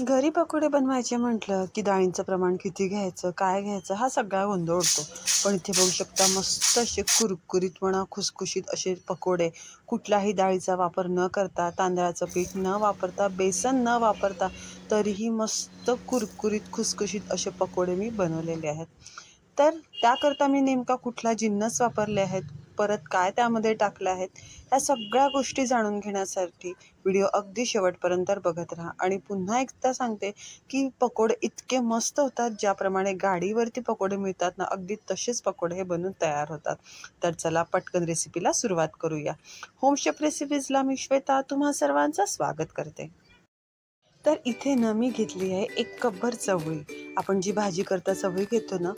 घरी पकोडे बनवायचे म्हटलं की डाळींचं प्रमाण किती घ्यायचं काय घ्यायचं हा सगळा गोंधळ उडतो. पण इथे बघू शकता मस्त असे कुरकुरीतपणा खुसखुशीत असे पकोडे. कुठल्याही डाळीचा वापर न करता तांदळाचं पीठ न वापरता बेसन न वापरता तरीही मस्त कुरकुरीत खुसखुशीत असे पकोडे मी बनवलेले आहेत. तर त्याकरता मी नेमका कुठला जिन्नस वापरले आहेत? परत काय त्यामध्ये टाकलं आहेत ह्या सगळ्या गोष्टी जाणून घेण्यासाठी व्हिडिओ अगदी शेवटपर्यंत बघत राहा. आणि पुन्हा एकदा सांगते की पकोडे इतके मस्त होतात ज्याप्रमाणे गाडीवरती पकोडे मिळतात ना अगदी तसेच पकोडे हे बनून तयार होतात. तर चला पटकन रेसिपीला सुरुवात करूया. होमशेफ रेसिपीजला मी श्वेता तुम्हा सर्वांचं स्वागत करते. तर इथे ना मी घेतली आहे एक कपभर चवळी. आपण जी भाजी करता चवळी घेतो ना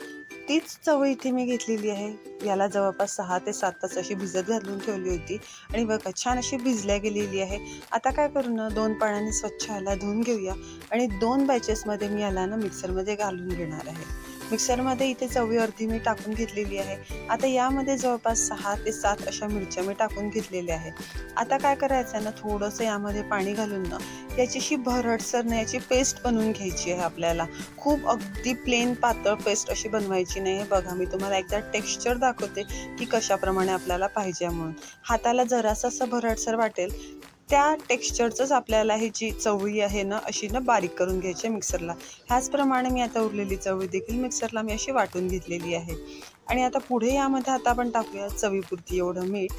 तीच चवळी इथे मी घेतलेली आहे. याला जवळपास सहा ते सात तास अशी भिजत घालून ठेवली होती. आणि बघा छान अशी भिजल्या गेलेली आहे. आता काय करू ना दोन पाण्याने स्वच्छ याला धुवून घेऊया. आणि दोन बॅचेसमध्ये मी याला ना मिक्सरमध्ये घालून घेणार आहे. मिक्सरमध्ये इथे चवी अर्धी मी टाकून घेतलेली आहे. आता यामध्ये जवळपास सहा ते सात अशा मिरच्या मी टाकून घेतलेल्या आहे आता काय करायचं आहे ना थोडंसं यामध्ये पाणी घालून ना याचीशी भरडसर ना याची पेस्ट बनवून घ्यायची आहे आपल्याला. खूप अगदी प्लेन पातळ पेस्ट अशी बनवायची नाही आहे. बघा मी तुम्हाला एकदा टेक्स्चर दाखवते की कशाप्रमाणे आपल्याला पाहिजे म्हणून. हाताला जरासा असं भरडसर वाटेल त्या टेक्स्चरचंच आपल्याला ही जी चवळी आहे ना अशी ना बारीक करून घ्यायची आहे मिक्सरला ह्याचप्रमाणे मी आता उरलेली चवळी देखील मिक्सरला मी अशी वाटून घेतलेली आहे. आणि आता पुढे यामध्ये आता आपण टाकूया चवीपुरती एवढं मीठ.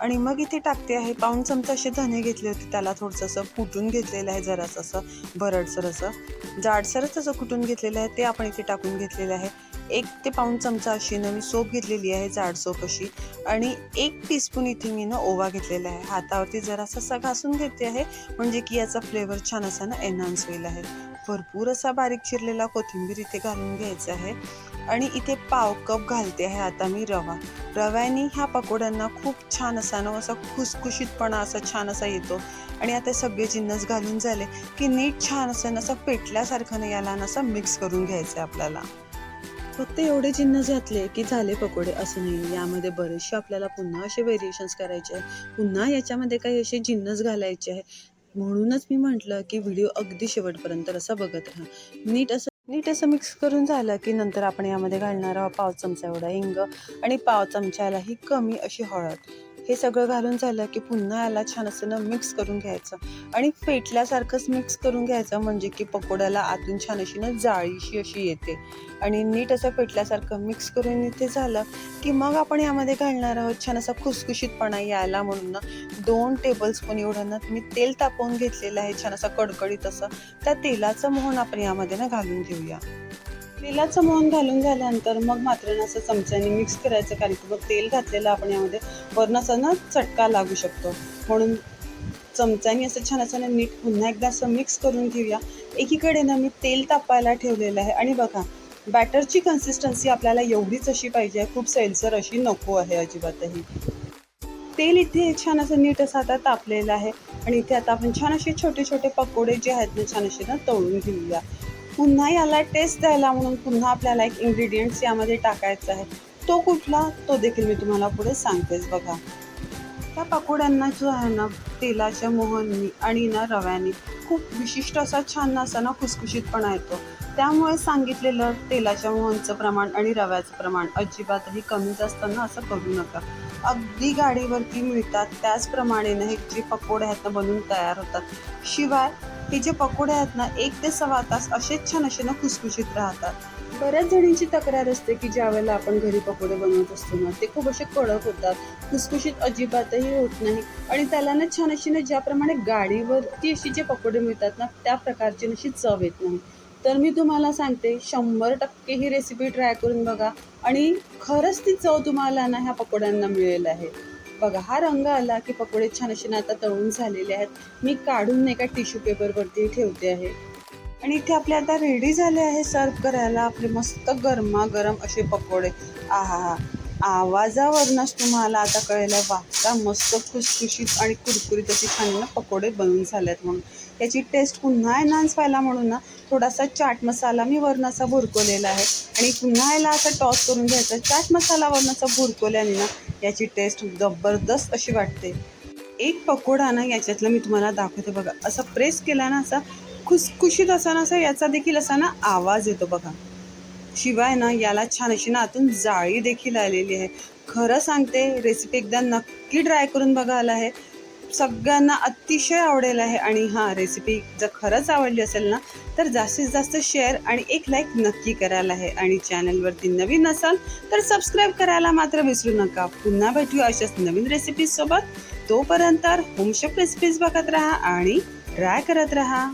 आणि मग इथे टाकते आहे पाऊण चमचा असे धने घेतले होते त्याला थोडंसं असं कुटून घेतलेलं आहे जरासं असं भरडसर असं. जाडसरच असं कुटून घेतलेलं आहे ते आपण इथे टाकून घेतलेलं आहे. एक ते पाऊण चमचा अशी ना मी सोप घेतलेली आहे जाड सोप अशी. आणि एक टीस्पून इथे मी ना ओवा घेतलेला आहे. हातावरती जरासा असा घासून घेते आहे म्हणजे की याचा फ्लेवर छान असा ना एन्हान्स होईल आहे. भरपूर असा बारीक चिरलेला कोथिंबीर इथे घालून घ्यायचा आहे. आणि इथे पाव कप घालते आहे आता मी रवा. रव्याने ह्या पकोड्यांना खूप छान असा ना असा खुसखुशीतपणा असा छान असा येतो. आणि आता सगळे जिन्नस घालून झाले की नीट छान असं ना असं पेटल्यासारखं ना याला ना असं मिक्स करून घ्यायचं आहे आपल्याला. फक्त एवढे जिन्नस घातले की झाले पकोडे असं नाही. यामध्ये बरेचसे आपल्याला पुन्हा असे व्हेरिएशन्स करायचे आहे पुन्हा याच्यामध्ये काही असे जिन्नस घालायचे आहे म्हणूनच मी म्हटलं की व्हिडिओ अगदी शेवटपर्यंत असा बघत राहा. नीट असं नीट असं मिक्स करून झालं की नंतर आपण यामध्ये घालणार आहोत पाव चमचा एवढा हिंग आणि पाव चमच्यालाही कमी अशी हळद. हे सगळं घालून झालं की पुन्हा याला छान असं ना मिक्स करून घ्यायचं. आणि फेटल्यासारखंच मिक्स करून घ्यायचं म्हणजे की पकोड्याला आतून छान अशी ना जाळीशी अशी येते. आणि नीट असं फेटल्यासारखं मिक्स करून इथे झालं की मग आपण यामध्ये घालणार आहोत छान असा खुसखुशीतपणा यायला म्हणून ना दोन टेबल स्पून एवढं ना मी तेल तापवून घेतलेलं आहे छान असा कडकडीत असं. त्या तेलाचं मोहन आपण यामध्ये ना घालून घेऊया. तेलाचं मोहन घालून झाल्यानंतर मग मात्र ना असं चमच्याने मिक्स करायचं कारण की मग तेल घातलेलं आपण यामध्ये वरनं असं ना चटका लागू शकतो. म्हणून चमच्याने असं छान असं नीट पुन्हा एकदा असं मिक्स करून घेऊया. एकीकडे ना मी तेल तापायला ठेवलेलं आहे आणि बघा बॅटरची कन्सिस्टन्सी आपल्याला एवढीच अशी पाहिजे खूप सैलसर अशी नको आहे अजिबातही. तेल इथे छान असं नीट असं आता तापलेलं आहे आणि इथे आता आपण छान असे छोटे छोटे पकोडे जे आहेत ना छान असे ना तळून घेऊया. पुन्हा याला टेस्ट द्यायला म्हणून पुन्हा आपल्याला एक इन्ग्रेडियंट्स यामध्ये टाकायचा आहे. तो कुठला? तो देखील मी तुम्हाला पुढे सांगतेच बघा. त्या पकोड्यांना जो आहे ना तेलाच्या मोहननी आणि ना रव्याने खूप विशिष्ट असा छान असा ना खुसखुशीतपणा येतो. त्यामुळे सांगितलेलं तेलाच्या मोहनचं प्रमाण आणि रव्याचं प्रमाण अजिबातही कमी जास्त ना असं करू नका. अगदी गाडीवरती मिळतात त्याचप्रमाणे ना हे जे पकोडे आहेत ना बनवून तयार होतात. शिवाय हे जे पकोडे आहेत ना एक ते सव्वा तास असेच छान असे ना खुसखुशीत राहतात. बऱ्याच जणींची तक्रार असते की ज्या वेळेला आपण घरी पकोडे बनवत असतो ना ते खूप असे कडक होतात खुसखुशीत अजिबातही होत नाही आणि त्याला ना छान अशी ना ज्याप्रमाणे गाडीवरती अशी जे पकोडे मिळतात ना त्या प्रकारची अशी चव येत नाही. तर मी तुम्हाला सांगते शंभर टक्के ही रेसिपी ट्राय करून बघा. आणि खरंच ती चव तुम्हाला ना ह्या पकोड्यांना मिळेल आहे. बघा हा रंग आला की पकोडे छान असे ना आता तळून झालेले आहेत. मी काढून एका टिश्यू पेपरवरती ठेवते आहे. आणि इथे आपले आता रेडी झाले आहे सर्व करायला. आपले मस्त गरमागरम असे पकोडे. आहा हा आवाजावरूनच तुम्हाला आता कळलं वागता मस्त खुसखुशीत आणि कुरकुरीत अशी छान पकोडे बनवून झालेत म्हणून. याची टेस्ट पुन्हा एनहान्स व्हायला म्हणून ना थोडासा चाट मसाला मी वरून असा भुरकवलेला आहे. आणि पुन्हा याला असं टॉस करून घ्यायचा चाट मसाला वरणाचा असा भुरकवल्याने ना याची टेस्ट जबरदस्त अशी वाटते. एक पकोडा ना याच्यातला मी तुम्हाला दाखवते बघा. असा प्रेस केला ना असा खुसखुशीत असा ना असा याचा देखील असा ना आवाज येतो बघा. शिवाय ना याला छान अशी ना आतून जाळी देखील आलेली आहे. खरं सांगते रेसिपी एकदा नक्की ट्राय करून बघायला आहे. सगळ्यांना अतिशय आवडेल आहे आणि हां रेसिपी जर खरंच आवडली असेल ना तर जास्तीत जास्त शेअर आणि एक लाईक नक्की करायला आहे. आणि चॅनलवरती नवीन असाल तर सबस्क्राईब करायला मात्र विसरू नका. पुन्हा भेटूया अशाच नवीन रेसिपीजसोबत तोपर्यंत होमशेफ रेसिपीज बघत राहा आणि ट्राय करत राहा.